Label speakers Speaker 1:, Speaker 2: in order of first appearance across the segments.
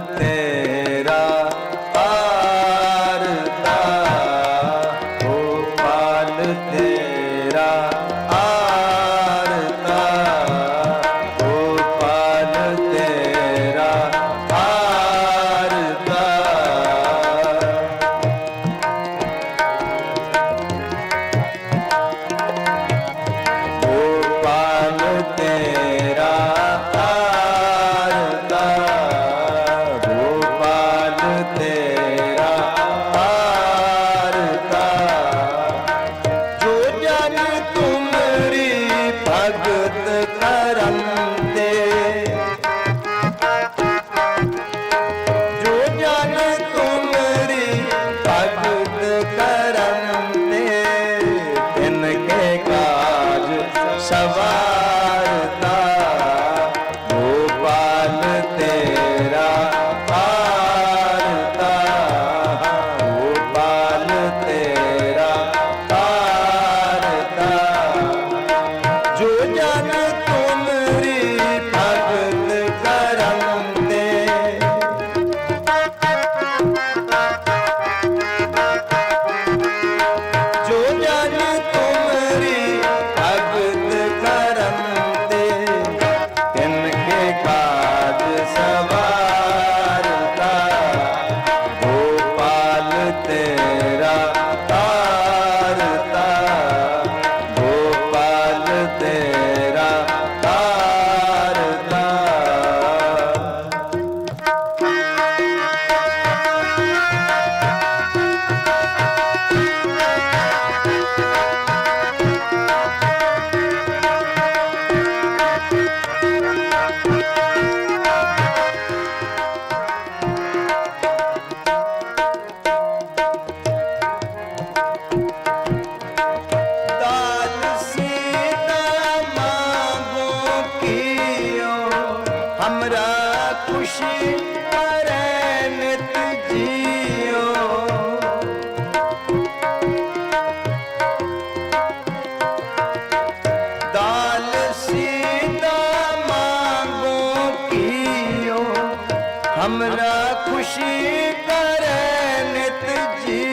Speaker 1: birthday. ਕਰੇ ਨਿਤ ਜੀ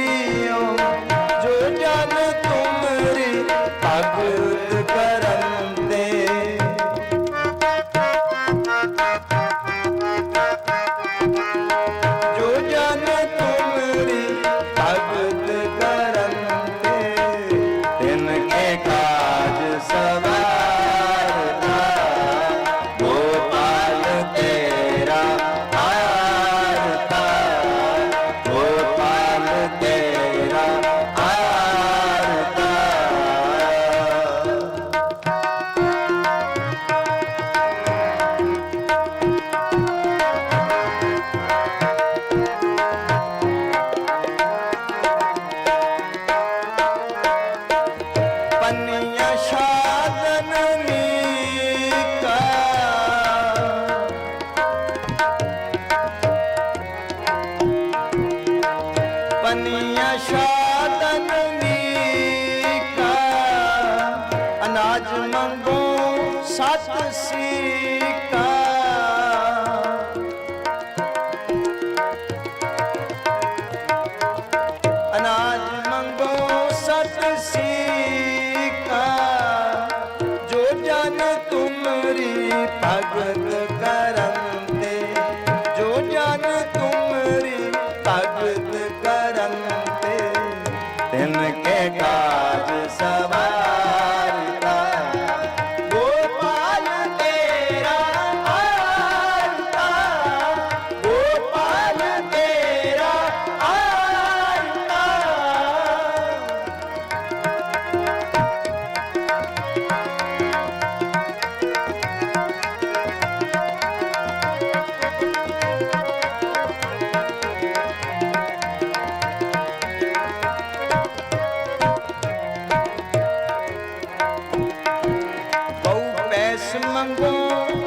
Speaker 1: Música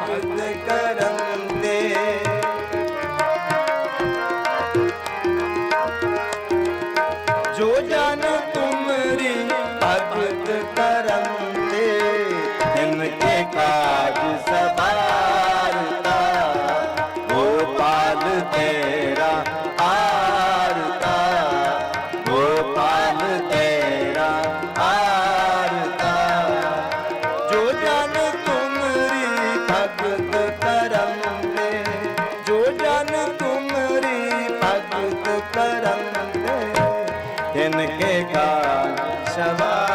Speaker 1: ਭਗਤ ਕਰਮ ਤੇ ਜੋ ਜਨ ਤੁਮਰੀ ਭਗਤ ਕਰਮ ਤੇ ਤਿਨ ਕੇ ਕਾਜ ਸਵਾਰਤਾ तिनके का शबा